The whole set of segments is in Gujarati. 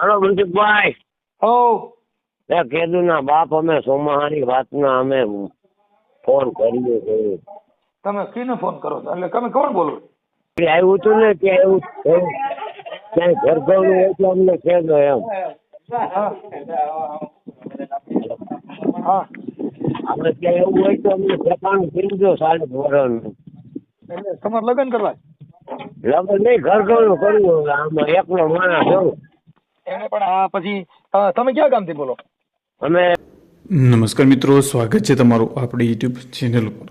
હલો મનસુખભાઈ હો. એ કેદુ ના બાપ અમે સોમાહાની વાતના અમે ફોન કરીએ છે તમે કીને ફોન કરો છો? એટલે તમે કોણ બોલો આવ્યું હતું ને ત્યાં એવું થયું. ક્યાંય ઘર ઘરનું હોય તો અમને કહેજો એમ. હા. આપણે ત્યાં એવું હોય તો અમને ઠેકાણું કીધું સાડે ધોરણનું એટલે તમારે લગ્ન કરવા લગ્ન નહીં ઘર ઘરનું કરવું આમાં એકલો માણસ જવું એને પણ આ પછી તમે ક્યાં ગામથી બોલો? અમે નમસ્કાર મિત્રો સ્વાગત છે તમારું આપણી યુટ્યુબ ચેનલ ઉપર.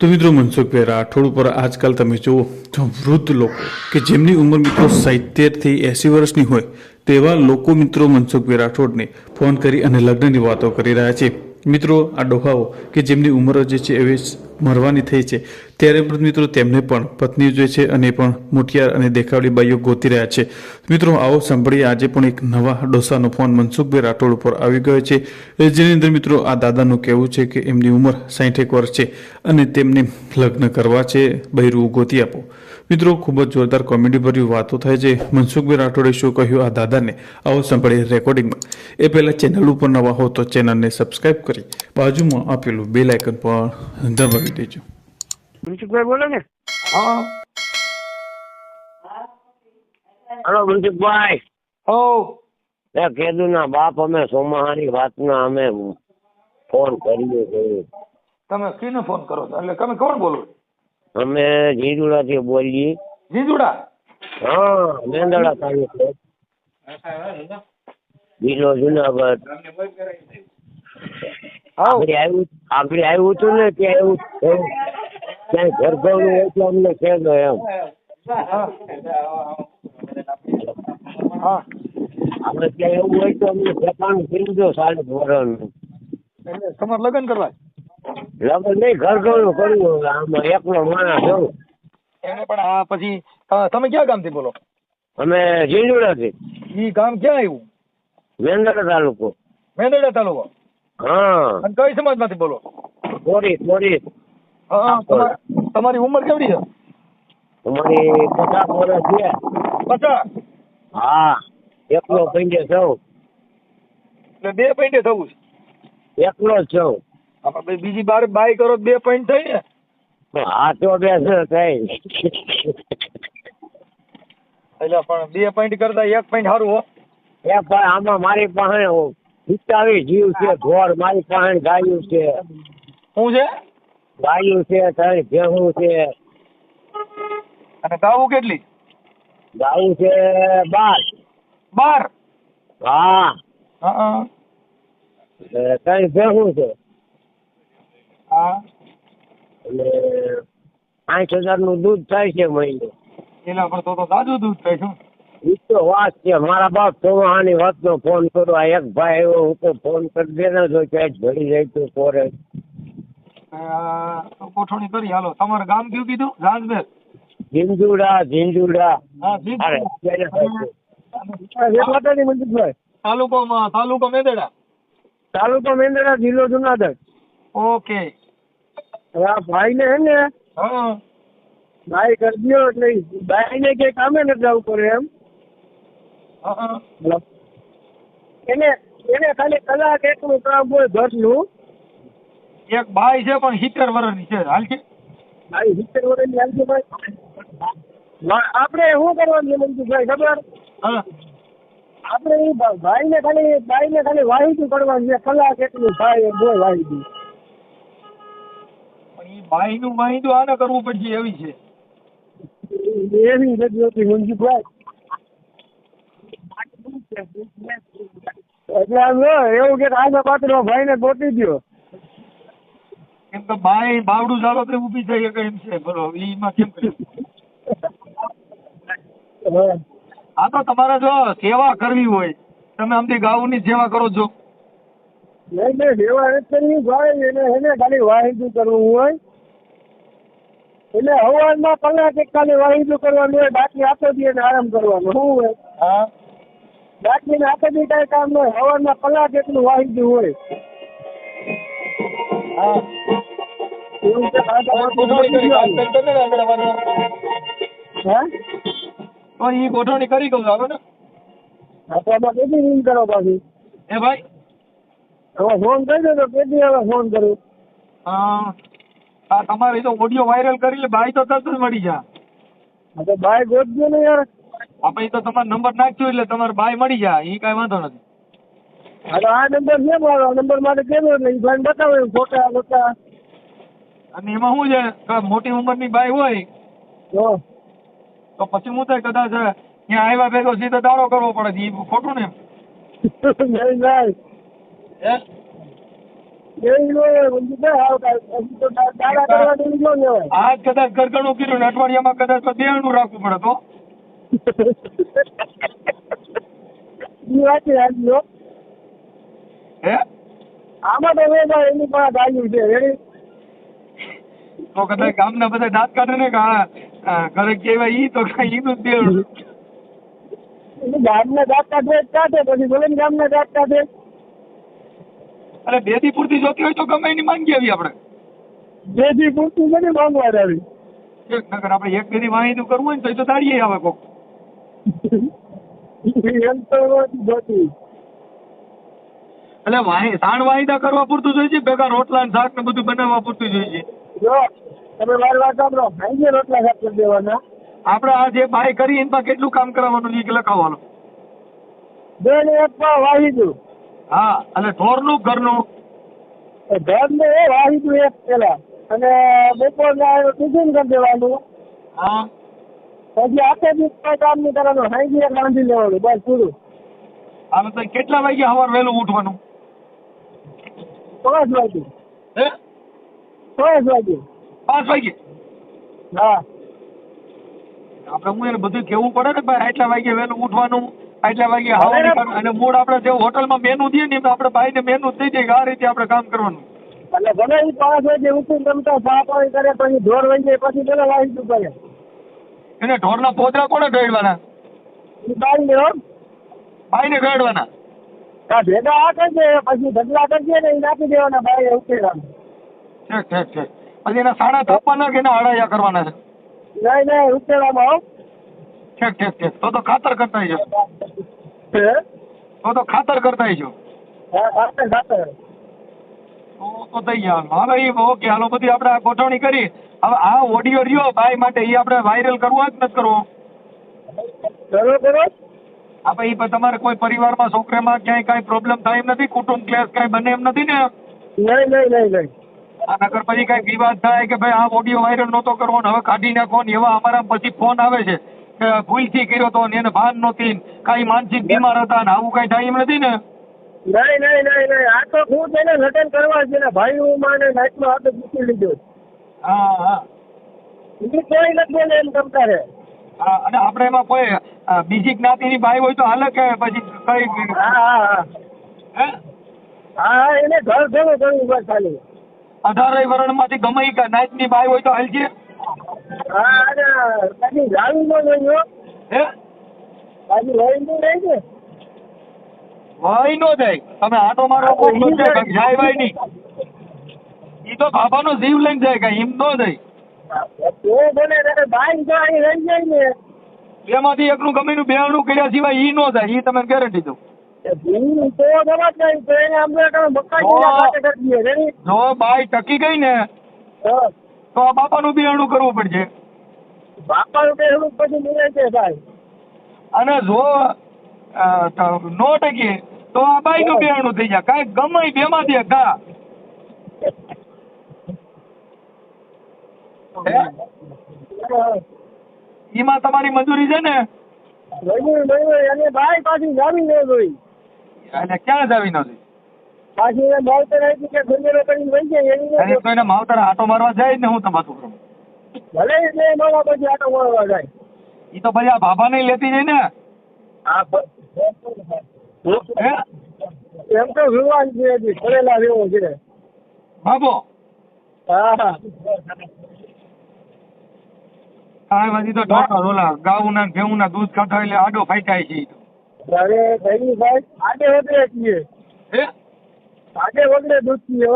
તો મિત્રો મનસુખભાઈ રાઠોડ ઉપર આજકાલ તમે જુઓ તો વૃદ્ધ લોકો કે જેમની ઉંમર મિત્રો સિત્તેરથી એંસી વર્ષની હોય તેવા લોકો મિત્રો મનસુખભાઈ રાઠોડને ફોન કરી અને લગ્નની વાતો કરી રહ્યા છે. મિત્રો, આ ડોહાઓ કે જેમની ઉંમર જે છે એવી મરવાની થઈ છે. ત્યારે પણ મિત્રો તેમને પણ પત્ની જે છે અને પણ મોટિયાર અને દેખાવડી બાઈઓ ગોતી રહ્યા છે. મિત્રો, આવો સાંભળીએ, આજે પણ એક નવા ડોસાનો ફોન મનસુખભાઈ રાઠોડ ઉપર આવી ગયો છે. જેની અંદર મિત્રો આ દાદાનું કહેવું છે કે એમની ઉંમર સાહીઠેક વર્ષ છે અને તેમને લગ્ન કરવા છે. બૈરું ગોતી આપો. મિત્રો ખૂબ જ જોરદાર કોમેડી ભર્યું વાતો થાય છે. મનસુખભાઈ રાઠોડે શું કહ્યું? આ દાદાને આવો સાંભળીએ રેકોર્ડિંગમાં એ પહેલાં ચેનલ ઉપર નવા હો તો ચેનલને સબસ્ક્રાઇબ કરી બાજુમાં આપેલું બેલ આઇકન પણ દબાવી દેજો. મનસુખભાઈ બોલો ને? હા. હલો મનસુખભાઈ. હો. એ કેદુના બાપ અમે સોમાહારી વાતના અમે ફોન કર્યો છે તમે કીને ફોન કરો છો? એટલે તમે કોણ બોલો અમે જીરુડાથી બોલીએ. જીજુડા? હા મેંદડા તાલુકો. જિલ્લો જુનાગઢ. આગળ આવ્યું આગળ આવ્યું હતું ને ત્યાં એવું ક્યાંય ઘર હોય તો અમને કહેજો એમ. આપણે ત્યાં એવું હોય તો અમને ઠેકાણું સાડે તમારે લગ્ન કરવા? લગ્ન નહીં ઘર ઘરનું કરવું આમાં એકલો માણસ જવું એને પણ આ પછી તમે ક્યાં ગામથી બોલો? અમે જીંજુડાથી ઈ ગામ ક્યાં આવ્યું મેંદડા તાલુકો. મેંદડા તાલુકો? હા. અને કઈ સમાજમાંથી બોલો? થોડી થોડી હા તમાર- ઉંમર કેવડી છે? તમારી પચાસ વર્ષ છે. પચાસ? હા એકલો પંજે થવું એટલે બે પોઈન્ટે થવું એકલો જ છું. આપણે ભાઈ બીજી બાર બાય કરો બે પોઈન્ટ થઈ ને. હા તો બે છે થાય એટલે પણ બે પોઈન્ટ કરતા એક પોઈન્ટ સારું હો. એ પણ આમાં મારી પાસે હિતાવી જીવ છે ઘોર મારી પાસે ગાયું છે. શું છે? ગાયું છે ત્રણ ભેહું છે. અને ગાવું કેટલી? ગાયું છે બાર. બાર? હા. હા એટલે ત્રણ ભેહું છે. હા એટલે પાંચ હજારનું દૂધ થાય છે મહિને. એના પર તો તો તાજું દૂધ થાય શું તો વાત છે. મારા બાપ ચોમાહાની વાતનો ફોન કરો આ એક ભાઈ એવો હું તો ફોન કરી દે ને જો ક્યાંક ભરી જાય તો કોરે કોઠોણી કરી. હાલો તમારું ગામ કયું કીધું? રાજબેર ઝીંઝુડા ઝીંઝુડા. તાલુકો માં અરે તાલુકો મેંદડા. તાલુકો મેંદડા જિલ્લો જુનાગઢ. ઓકે. હવે આ ભાઈ ને હે ને હા. ભાઈ કરી દો એટલે ભાઈ ને કઈ કામે નથી જવું પડે એમ. એને એને ખાલી કલાક એકનું કામ હોય ઘરનું. એક ભાઈ છે પણ સિત્તેર વર્ષની છે. હાલ છે? ભાઈ સિત્તેર વર્ષની આવશે ભાઈ. ભા- આપણે શું કરવાનું છે મનસુખભાઈ ખબર? હા. આપણે ભાઈ ને ખાલી ભાઈ ને ખાલી વાહિતું કરવાનું છે. કલાક એટલું ભાઈ બોય વાહિતું. માહિનું માહિતું આને કરવું પડશે એવી છે. એવી નથી હોતી એટલે આમ એવું કે આના પાત્ર ભાઈ ને ગોતી દો કેમ કે ભાઈ બાવડું ચાલો તો ઊભી થઈ શકે એમ છે બોલો એમાં કેમ કર્યું આ તો તમારે જો સેવા કરવી હોય તમે આમથી ગાઉની ની સેવા કરો છો. નહીં નહીં સેવા નથી કરવી ભાઈ એને એને ખાલી વાહિતું કરવું હોય. એટલે હવારમાં કલાક એક ખાલી વાહિતું કરવાનું હોય બાકી આખો દી એને આરામ કરવાનો. શું હોય? હા? બાકી આખો દી કઈ કામ ન હોય હવારમાં કલાક એકલું વાહિતું હોય. હા. એવું છે. હે તો એ ગોઠવણી કરી કહું આવે ને. આપવામાં કેટલી રિંગ કરો પાછી? એ ભાઈ? હવે ફોન કરી દો તો કેટલી હવે ફોન કરું? અ, આ તમારે તો ઓડિયો વાયરલ કરી લે બાઈ તો તરત જ મળી જા. તો બાય ગોતજો ને યાર. આપણે તો તમારો નંબર નાખ્યો એટલે તમારે બાઈ મળી જાય એ કઈ વાંધો નથી. તો આ નંબર છે મારો આ નંબર માટે કેમ એટલે એ ભાઈ બતાવો એમ ફોટા ફોટા અને એમાં શું છે મોટી ઉંમરની બાઈ હોય જો. તો પછી હું થાય કદાચ ત્યાં આવ્યા ભેગો સીધો દાડો કરવો પડે એ ખોટું ને? આજ કદાચ ગરગણું કર્યું અઠવાડિયામાં કદાચ તો દેણું રાખવું પડે તો. આમાં તો એની પાસે ગાયું છે તો કદાચ ગામના બધા દાંત કાઢે ને કે હા ઘરે કહેવાય ઈ તો કાંઈ ઈનું દેણું. ગામના દાંત કાઢે કાઢે, પછી ભલે ગામના દાંત કાઢે. એટલે બેથી પૂરતી જોતી હોય તો ગમે એની માંગી આવી આપણે. બેથી પૂરતી નથી માંગવા આવી? એક નગર આપણે એક દી વાહિદું કરવું હોય ને તો એ તો તાળીએ આવે કોક. એમ તો જોતી એટલે વાહી સાણ વાહિદા કરવા પૂરતું જોઈએ છે ભેગા રોટલા ને શાક ને બધું બનાવવા પૂરતું જોઈએ છે? જો તમે મારી વાત સાંભળો ભાઈ રોટલા શાક કરી દેવાના. આપણે આ જે બાય કરી એમાં કેટલું કામ કરાવવાનું છે લખાવવાનું બે ને એક માં વાહી દઉં. હા અને ઢોરનું ઘરનું? ઘર ને એ વાહી દઉં એક પેલા. અને બપોરના ટિફિન કરી દેવાનું. હા. પછી આખે દિવસ કઈ કામ નહીં કરવાનું. હાઈ એક બાંધી લેવાનું બસ પૂરું. હવે તો કેટલા વાગ્યા સવાર વહેલું ઉઠવાનું? પાંચ વાગે હે? પાંચ વાગે પાંચ વાગે હા. આપણે હું એને બધું કેવું પડે ને ભાઈ આટલા વાગે વહેલું ઉઠવાનું? આટલા વાગે હવા અને મૂળ આપણે જે હોટલમાં મેનુ દઈએ ને એમ આપણે ભાઈને મેનુ દઈ દઈએ કે આ રીતે આપણે કામ કરવાનું. એટલે ભલે એ પાસ હોય જે ઉકુમ રમતા પાપ પાણી કરે પછી ઢોર વહી જાય પછી પેલા વાહી કરે? એને ઢોરના પોદરા કોને ગળવાના? ભાઈ ને ભાઈ ભાઈને ગળવાના. આ ભેગા આ કરજે પછી ઢગલા કરજે ને એ નાખી દેવાના ભાઈ ઉકેલામાં ઠીક ઠીક ઠીક. પછી એના સાડા તાપવાના કે એના હળાયા કરવાના છે? નહીં નહીં ઉકેલામાં હો. ઠીક ઠીક ઠીક તો તો ખાતર કરતા છો તો તો ખાતર કરતા છો હા ખાતર ખાતર. તો તો થઈ ગયા. હવે એ ઓકે હાલો બધી આપણે આ ગોઠવણી કરી. હવે આ ઓડિયો રહ્યો ભાઈ માટે એ આપણે વાયરલ કરવો જ નથી કરવો? કરો કરો. આપણે એ તમારે કોઈ પરિવારમાં છોકરામાં ક્યાંય કાંઈ પ્રોબ્લેમ થાય એમ નથી? કુટુંબ ક્લેશ કાંઈ બને એમ નથી ને? નહીં નહીં નહીં નહીં. આ નગર પછી કાંઈ વિવાદ થાય કે ભાઈ આ ઓડિયો વાયરલ નહોતો કરવો ને હવે કાઢી નાખો ને એવા અમારા પછી ફોન આવે છે. ભૂલથી કર્યો તો એને ભાન નહોતી કાંઈ માનસિક બીમાર હતા ને આવું કાંઈ થાય એમ નથી ને? નહીં નહીં નહીં નહીં. આ તો હું તેને લગ્ન કરવા છે ને. ભાઈ હું માને નાચમાં હાથે મૂકી લીધો. હા હા. બીજું કોઈ નથી ને એમ કરતા રે અને આપણે એમાં કોઈ બીજી જ્ઞાતિની બાઈ હોય તો હાલે કે પછી કઈ હા હા હા. હે? એને ઘર ઘણું કરવું બસ ખાલી અઢારેય વર્ણમાંથી ગમે ઈ કા નાતની બાઈ હોય તો હાલ પછી જાવી ન જોયો હે. પાછી લઈ નું. જાય. તમે આટો મારો કોક જાય. વાય નહીં. ઈ તો બાબાનો જીવ લઈને જાય કાંઈ એમ નો જાય. તો બોલે તારે બાઈક જો અહીં રહી જાય ને. બેમાંથી એકનું ગમે બે બેહણું કર્યા સિવાય ઈ નો જાય. ઈ તમે ગેરંટી દઉં. એ જો બાઈ ટકી ગઈ ને તો આ બાપાનું બેહણું કરવું પડશે. બાપાનું કઈ એવું પછી મળે છે ભાઈ. અને જો નો ટકી તો આ બાઈનું બેહણું થઈ જાય. કાંઈક ગમે બેમાં દે કા એમાં તમારી મજૂરી છે ને? મહિને ભાઈ પાછી જાવી ન જોઈ. અને ક્યાં જાવી નથી પાછી એને માવતર આપી કે કરીને વહી જાય એની ન અને. તો એને માવતર આટો મારવા જાય ને હું કરું ભલે એટલે મારા પછી આટો મારવા જાય. ઈ તો પછી આ ભાભા નહીં લેતી જાય ને હે? એમ તો વિવાન છે હજી પડેલા જેવો છે. બાબો હા. હા આ બધી તો ઢોકળા ઓલા ગાઉના ને ભેઉના દૂધ ખાતા એટલે આડો ફાટ્યા છે અરે ભાઈ ભાઈ આડે વગડે છીએ. હે? આડે વગડે દૂધ ને,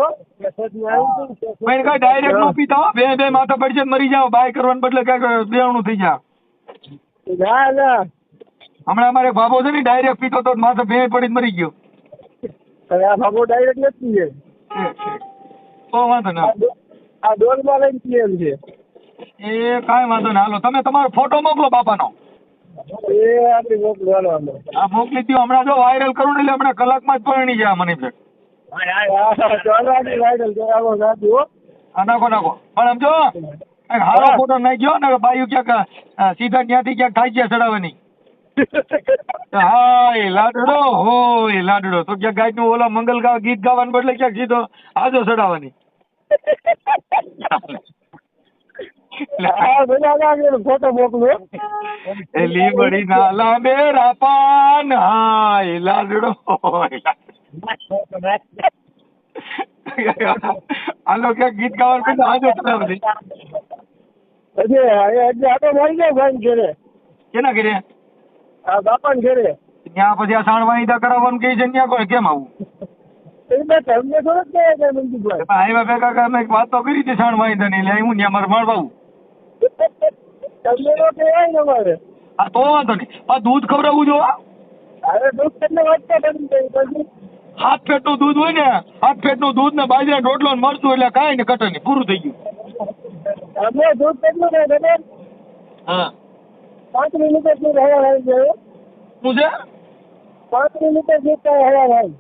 મેં કઈ ડાયરેક્ટ નો પીતા. બે બે માથા પડશે મરી જાવ બાય કરવાને બદલે કાંઈક બેવણું થઈ ના હમણાં અમારે બાબો છે ને ડાયરેક્ટ પીતો તો માથે પડી મરી ગયો. આ ભાગો ડાયરેક્ટ નથી પીએ તો વાંધો ના. આ ડોલમાં લઈને પીએ એમ છે. એ કાંઈ વાંધો ના. હાલો તમે તમારો ફોટો મોકલો બાપાનો. એ આપણી. આ મોકલી દો હમણાં જો વાયરલ કરું ને એટલે હમણાં કલાકમાં જ પરણી જાય મને છે હા, ચાલો આપણી વાયરલ કરાવો સાચું હો આ નાખો નાખો. પણ સમજો એક હારો ફોટો નાખ્યો ને બાયું ક્યાંક સીધા ત્યાંથી ક્યાંક થાય ગયા ચડાવવાની. હા લાડડો હોય લાડડો. તો ક્યાંક ગાયનું ઓલા મંગલ ગા ગીત ગાવાનું બદલે ક્યાંક સીધો આજો ચડાવવાની. ફોટો મોકલો. એ લીમડી ના લાંબે રાપાન હાય લાડડો હોય હાલો ક્યાંક ગીત ગાવાનું બદલે આજો ચડાવવાની હજી હજી આટો મારી ગયો ભાઈ ઘરે. કેના ઘરે? આ બાપા ઘરે. ત્યાં પછી આ સાણ વાહિદા કરાવવાનું કહે છે ત્યાં કોઈ કેમ આવું? તમને છે આવ્યા ભેગા કરીને એક વાત તો કરી હતી સાણ વાહિદા ની એટલે હું ત્યાં મારે મળવાવું તમને તો કહેવાય ને અમારે. આ તો વાંધો નહીં. આ દૂધ ખવડાવવું દુઃખ કેટલે વાંચતા બની ગઈ ફેટનું દૂધ હોય ને હાથ પેટનું દૂધ ને બાજરા રોટલો ને મરચું એટલે કાંઈ ને કટર નહીં પૂરું થઈ ગયું. અમે દૂધ કેટલું ને હા. પાંચ લીટર દૂધ હયા આવી શું છે? પાંચ દૂધ કાંઈ હયા આવી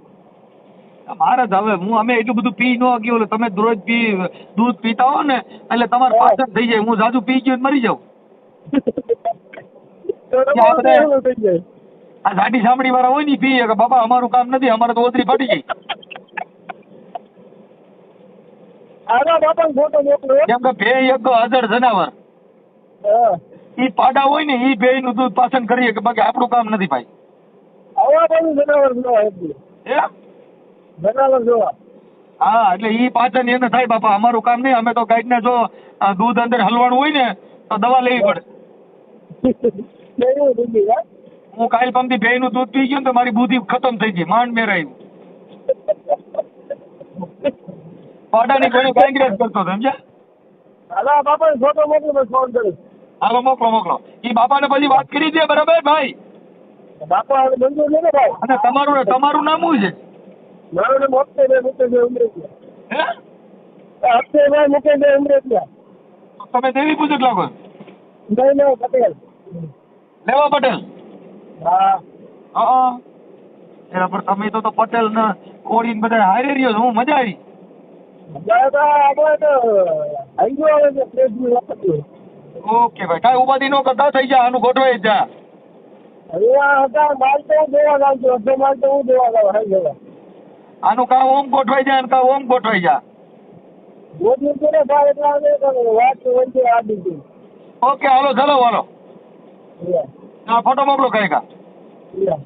મારે જ હવે હું અમે એટલું બધું પી ન ગયો એટલે તમે રોજ પી દૂધ પીતા હો ને એટલે તમારે પાછળ થઈ જાય હું જાજુ પી ગયો મરી જાઉં. આપણે- આ સાડી સાંભળી વાળા હોય ને પીએ કે બાબા અમારું કામ નથી અમારે તો ઓતરી ફાટી ગઈ. કેમ કે ભે એક હજાર જનાવર. ઈ પાડા હોય ને ઈ ભેયનું દૂધ પાસન કરીએ કે બાકી આપણું કામ નથી ભાઈ. આવા બધું જનાવર જોવા જનાવર જોવા. હા એટલે ઈ પાચન એને થાય બાપા અમારું કામ નહીં અમે તો ગાઈડ ને જો દૂધ અંદર હલવાનું હોય ને તો દવા લેવી પડે. હા કાલ પંથી ભેયનું દૂધ પી ગયો ને તો મારી બુદ્ધિ ખતમ થઈ ગઈ માંડ મેરાયું પાડાની ઘણી કાંગ્રેસ કરતો સમજ્યા? આના બાપાને ફોટો મોકલો ફોન કરી હાલો મોકલો મોકલો. ઈ બાપાને પછી વાત કરી દે બરાબર ભાઈ? બાપા હવે મંજૂર નહીં ને ભાઈ? અને તમારું તમારું નામ શું છે? મારું નામ અક્ષયભાઈ મુકેશભાઈ ઉમરેટિયા હે? અક્ષયભાઈ મુકેશભાઈ ઉમરેટિયા તમે દેવી પૂજક લાગો. નહીં નહીં પટેલ. લેવા પટેલ. હા. હા. એના પર તમે તો તો પટેલ ને કોળી બધા હારે રહ્યો હું મજા આવી. ઓકે ભાઈ કાંઈ ઉપાધિ ન કરતા થઈ જાય આનું ગોઠવાઈ જ જા. જવા. આનું કામ ઓમ ગોઠવાઈ જાય અને કામ ઓમ ગોઠવાઈ જાય દીધી ઓકે હાલો ચાલો હાલો. મોકલો કઈ કા Yeah.